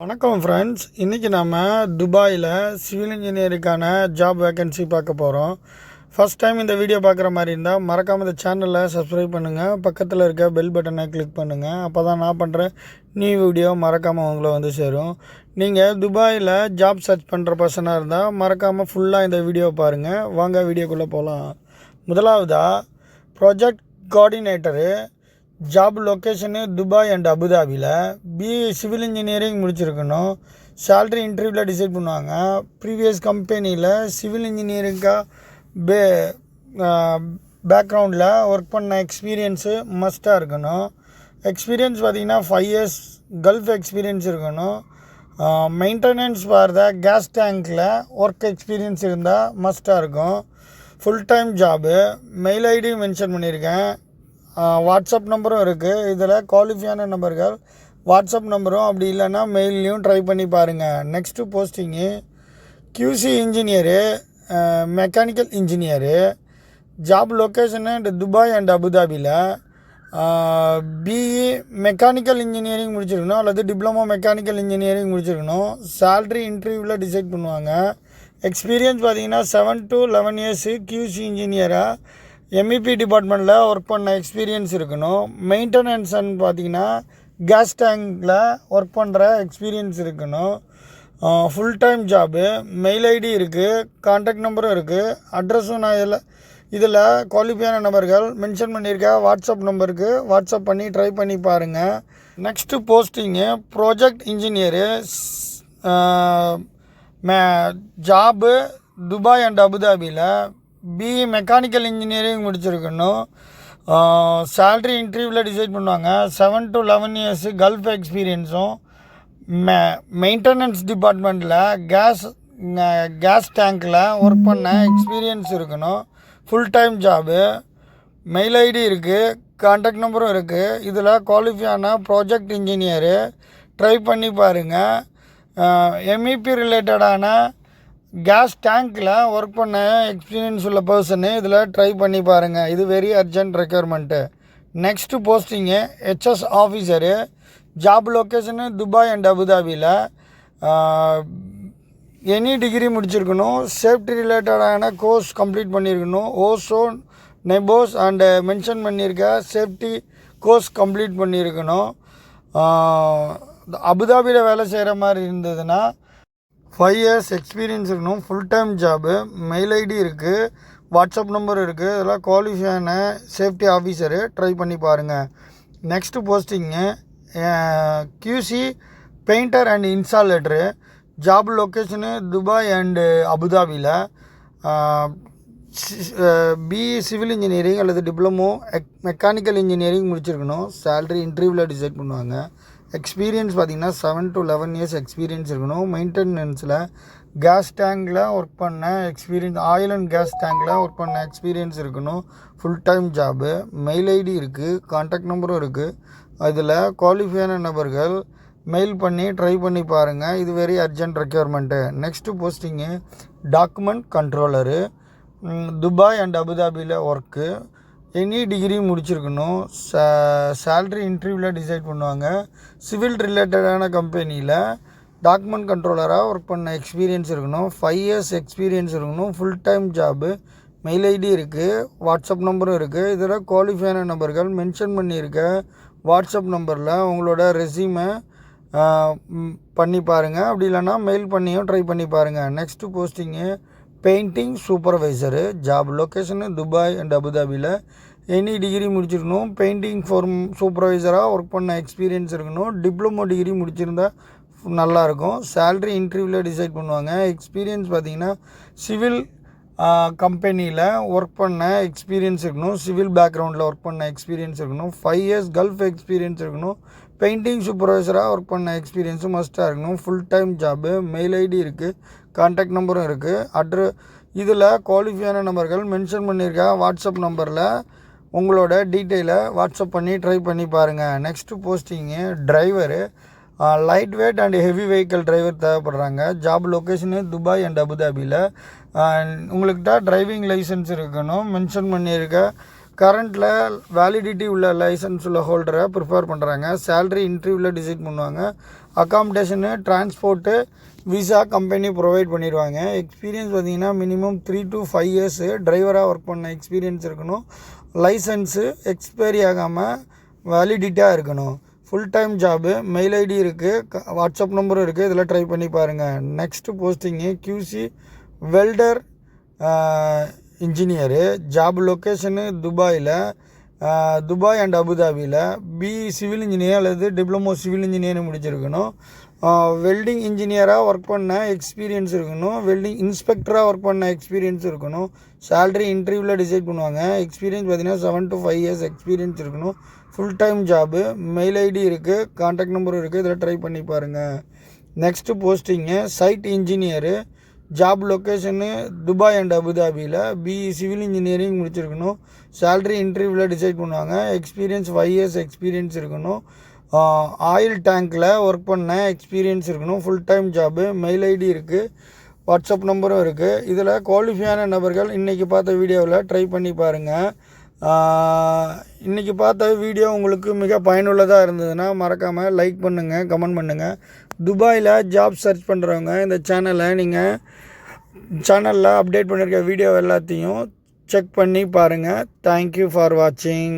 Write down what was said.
வணக்கம் ஃப்ரெண்ட்ஸ் இன்றைக்கி நம்ம துபாயில் சிவில் இன்ஜினியருக்கான ஜாப் வேகன்சி பார்க்க போகிறோம் ஃபஸ்ட் டைம் இந்த வீடியோ பார்க்குற மாதிரி இருந்தால் மறக்காமல் இந்த சேனலை சப்ஸ்கிரைப் பண்ணுங்கள் பக்கத்தில் இருக்க பெல் பட்டனை கிளிக் பண்ணுங்கள் அப்போ தான் நான் பண்ணுற நியூ வீடியோ மறக்காமல் உங்களை வந்து சேரும். நீங்கள் துபாயில் ஜாப் சர்ச் பண்ணுற பர்சனாக இருந்தால் மறக்காமல் ஃபுல்லாக இந்த வீடியோ பாருங்கள் வாங்க வீடியோக்குள்ளே போகலாம் முதலாவதாக project coordinator job location Dubai and அபுதாபியில் பிஇ சிவில் இன்ஜினியரிங் முடிச்சிருக்கணும். சேல்ரி இன்டர்வியூவில் டிசைட் பண்ணுவாங்க. ப்ரீவியஸ் கம்பெனியில் சிவில் இன்ஜினியரிங்காக பே பேக்ரவுண்டில் ஒர்க் பண்ண எக்ஸ்பீரியன்ஸு மஸ்ட்டாக இருக்கணும். எக்ஸ்பீரியன்ஸ் பார்த்திங்கன்னா ஃபைவ் இயர்ஸ் கல்ஃப் எக்ஸ்பீரியன்ஸ் இருக்கணும். மெயின்டெனன்ஸ் ஃபார் த கேஸ் டேங்க்கில் ஒர்க் எக்ஸ்பீரியன்ஸ் இருந்தால் மஸ்ட்டாக இருக்கும். Full time job mail ID mention பண்ணியிருக்கேன். வாட்ஸ்அப் நம்பரும் இருக்குது இதில் குவாலிஃபையான நம்பர்கள் வாட்ஸ்அப் நம்பரும் அப்படி இல்லைன்னா மெயில்லையும் ட்ரை பண்ணி பாருங்கள் next posting QC engineer mechanical engineer job location Dubai and அபுதாபியில் பிஇ மெக்கானிக்கல் இன்ஜினியரிங் முடிச்சிருக்கணும் அல்லது டிப்ளமோ மெக்கானிக்கல் இன்ஜினியரிங் முடிச்சிருக்கணும். சேல்ரி இன்டர்வியூவில் டிசைட் பண்ணுவாங்க. எக்ஸ்பீரியன்ஸ் பார்த்தீங்கன்னா seven to eleven years QC இன்ஜினியராக எம்இபி டிபார்ட்மெண்ட்டில் ஒர்க் பண்ண எக்ஸ்பீரியன்ஸ் இருக்கணும். மெயின்டெனன்ஸ்ன்னு பார்த்தீங்கன்னா கேஸ் டேங்கில் ஒர்க் பண்ணுற எக்ஸ்பீரியன்ஸ் இருக்கணும். Full time job mail ID இருக்குது காண்டாக்ட் நம்பரும் இருக்குது அட்ரஸும் நான் இதில் இதில் குவாலிஃபையான நபர்கள் மென்ஷன் பண்ணியிருக்கேன் வாட்ஸ்அப் நம்பருக்கு வாட்ஸ்அப் பண்ணி ட்ரை பண்ணி பாருங்கள் நெக்ஸ்ட்டு போஸ்டிங்கு ப்ராஜெக்ட் இன்ஜினியரு மே ஜாபு துபாய் அண்ட் அபுதாபியில் பிஇ மெக்கானிக்கல் இன்ஜினியரிங் முடிச்சிருக்கணும். சேல்ரி இன்டர்வியூவில் டிசைட் பண்ணுவாங்க. Seven to eleven years gulf எக்ஸ்பீரியன்ஸும் மெ மெயின்டெனன்ஸ் டிபார்ட்மெண்ட்டில் கேஸ் கேஸ் டேங்க்கில் ஒர்க் பண்ண எக்ஸ்பீரியன்ஸ் இருக்கணும். Full time job mail ID இருக்குது காண்டாக்ட் நம்பரும் இருக்குது இதில் குவாலிஃபையான ப்ராஜெக்ட் இன்ஜினியரு ட்ரை பண்ணி பாருங்கள் எம்இபி ரிலேட்டடான கேஸ் டேங்க்கில் ஒர்க் பண்ண எக்ஸ்பீரியன்ஸ் உள்ள பர்சனு இதில் ட்ரை பண்ணி பாருங்கள் இது very urgent requirement next posting HS officer job location Dubai and அபுதாபியில் எனி டிகிரி முடிச்சிருக்கணும். சேஃப்டி ரிலேட்டடான கோர்ஸ் கம்ப்ளீட் பண்ணியிருக்கணும் ஓசோ நெபோஸ் அண்டு மென்ஷன் பண்ணியிருக்க சேஃப்டி கோர்ஸ் கம்ப்ளீட் பண்ணியிருக்கணும் அபுதாபியில் வேலை செய்கிற மாதிரி இருந்ததுன்னா ஃபைவ் இயர்ஸ் எக்ஸ்பீரியன்ஸ் இருக்கணும். Full time job mail ID இருக்குது வாட்ஸ்அப் நம்பர் இருக்குது இதெல்லாம் குவாலிஃபையான சேஃப்டி ஆஃபீஸரு ட்ரை பண்ணி பாருங்கள் next posting QC painter and installer job location Dubai and அபுதாபியில் பிஇ சிவில் இன்ஜினியரிங் அல்லது டிப்ளமோ எக் மெக்கானிக்கல் இன்ஜினியரிங் முடிச்சிருக்கணும். சேல்ரி இன்டர்வியூவில் டிசைட் பண்ணுவாங்க. எக்ஸ்பீரியன்ஸ் பார்த்திங்கன்னா seven to eleven years experience இருக்கணும். மெயின்டெனன்ஸில் கேஸ் டேங்கில் ஒர்க் பண்ண எக்ஸ்பீரியன்ஸ் ஆயில் அண்ட் கேஸ் டேங்கில் ஒர்க் பண்ண எக்ஸ்பீரியன்ஸ் இருக்கணும். Full time job mail ID இருக்குது காண்டாக்ட் நம்பரும் இருக்குது அதில் குவாலிஃபையான நபர்கள் மெயில் பண்ணி ட்ரை பண்ணி பாருங்கள் இது very urgent requirement next posting document controller Dubai and அபுதாபியில் ஒர்க்கு எனி டிகிரி முடிச்சிருக்கணும். சே சேல்ரி இன்டர்வியூவில் டிசைட் பண்ணுவாங்க. சிவில் ரிலேட்டடான கம்பெனியில் டாக்குமெண்ட் கண்ட்ரோலராக ஒர்க் பண்ண எக்ஸ்பீரியன்ஸ் இருக்கணும். ஃபைவ் இயர்ஸ் எக்ஸ்பீரியன்ஸ் இருக்கணும். Full time job mail ID இருக்குது வாட்ஸ்அப் நம்பரும் இருக்குது இதில் குவாலிஃபையான நம்பர்கள் மென்ஷன் பண்ணியிருக்க வாட்ஸ்அப் நம்பரில் உங்களோட ரெசியூமை பண்ணி பாருங்கள் அப்படி இல்லைன்னா மெயில் பண்ணியும் ட்ரை பண்ணி பாருங்கள் next posting painting supervisor job location Dubai and அபுதாபியில் எனி டிகிரி முடிச்சிருக்கணும். பெயிண்டிங் ஃபார்ம் சூப்பர்வைசராக ஒர்க் பண்ண எக்ஸ்பீரியன்ஸ் இருக்கணும். டிப்ளமோ டிகிரி முடிச்சிருந்தா நல்லாயிருக்கும் சேல்ரி இன்டர்வியூவில் டிசைட் பண்ணுவாங்க. எக்ஸ்பீரியன்ஸ் பார்த்திங்கன்னா சிவில் கம்பெனியில் ஒர்க் பண்ண எக்ஸ்பீரியன்ஸ் இருக்கணும். சிவில் பேக்ரவுண்டில் ஒர்க் பண்ண எக்ஸ்பீரியன்ஸ் இருக்கணும். ஃபைவ் இயர்ஸ் கல்ஃப் எக்ஸ்பீரியன்ஸ் இருக்கணும். பெயிண்டிங் சூப்பர்வைசராக ஒர்க் பண்ண எக்ஸ்பீரியன்ஸும் மஸ்ட்டாக இருக்கணும். Full time job mail ID இருக்குது கான்டாக்ட் நம்பரும் இருக்குது அட்ரு இதில் குவாலிஃபையான நம்பர்கள் மென்ஷன் பண்ணியிருக்கேன் வாட்ஸ்அப் நம்பரில் உங்களோட டீட்டெயிலை வாட்ஸ்அப் பண்ணி ட்ரை பண்ணி பாருங்கள் next posting driver light weight and heavy vehicle driver தேவைப்படுறாங்க. Job location Dubai and அபுதாபியில் உங்கள்கிட்ட டிரைவிங் லைசன்ஸ் இருக்கணும். மென்ஷன் பண்ணியிருக்க. கரண்ட்டில் வேலிடிட்டி உள்ள லைசன்ஸ் உள்ள ஹோல்டரை ப்ரிஃபர் பண்ணுறாங்க சேல்ரி இன்டர்வியூவில் டிசைட் பண்ணுவாங்க. Accommodation transport visa company provide பண்ணிடுவாங்க எக்ஸ்பீரியன்ஸ் பார்த்தீங்கன்னா minimum three to five years டிரைவராக ஒர்க் பண்ண எக்ஸ்பீரியன்ஸ் இருக்கணும். லைசன்ஸு எக்ஸ்பைரி ஆகாமல் வேலிடிட்டாக இருக்கணும். Full time job mail ID இருக்குது வாட்ஸ்அப் நம்பரும் இருக்குது இதில் ட்ரை பண்ணி பாருங்கள் next posting QC welder engineer job location துபாயில் துபாய் அண்ட் அபுதாபியில் பி சிவில் இன்ஜினியர் அல்லது டிப்ளமோ சிவில் இன்ஜினியரிங் முடிச்சிருக்கணும். வெல்டிங் இன்ஜினியராக ஒர்க் பண்ண எக்ஸ்பீரியன்ஸ் இருக்கணும். வெல்டிங் இன்ஸ்பெக்டராக ஒர்க் பண்ண எக்ஸ்பீரியன்ஸ் இருக்கணும். சேலரி இன்டர்வியூவில் டிசைட் பண்ணுவாங்க. எக்ஸ்பீரியன்ஸ் பார்த்தீங்கன்னா seven to five years experience இருக்கணும். Full time job mail ID இருக்குது கான்டாக்ட் நம்பரும் இருக்குது இதில் ட்ரை பண்ணி பாருங்கள் next posting site engineer job location Dubai and அபுதாபியில் பிஇ சிவில் இன்ஜினியரிங் முடிச்சிருக்கணும். சேல்ரி இன்டர்வியூவில் டிசைட் பண்ணுவாங்க. எக்ஸ்பீரியன்ஸ் ஃபைவ் இயர்ஸ் எக்ஸ்பீரியன்ஸ் இருக்கணும். ஆயில் டேங்க்கில் ஒர்க் பண்ண எக்ஸ்பீரியன்ஸ் இருக்கணும். Full time job mail ID இருக்குது வாட்ஸ்அப் நம்பரும் இருக்குது இதில் குவாலிஃபையான நபர்கள் இன்றைக்கி பார்த்த வீடியோவில் ட்ரை பண்ணி பாருங்கள் இன்றைக்கி பார்த்த வீடியோ உங்களுக்கு மிக பயனுள்ளதாக இருந்ததுன்னா மறக்காமல் லைக் பண்ணுங்கள் கமெண்ட் பண்ணுங்கள் துபாயில் ஜாப் சர்ச் பண்ணுறவங்க இந்த சேனலை நீங்கள் சேனலில் அப்டேட் பண்ணியிருக்க வீடியோ எல்லாத்தையும் செக் பண்ணி பாருங்கள் தேங்க்யூ ஃபார் வாட்சிங்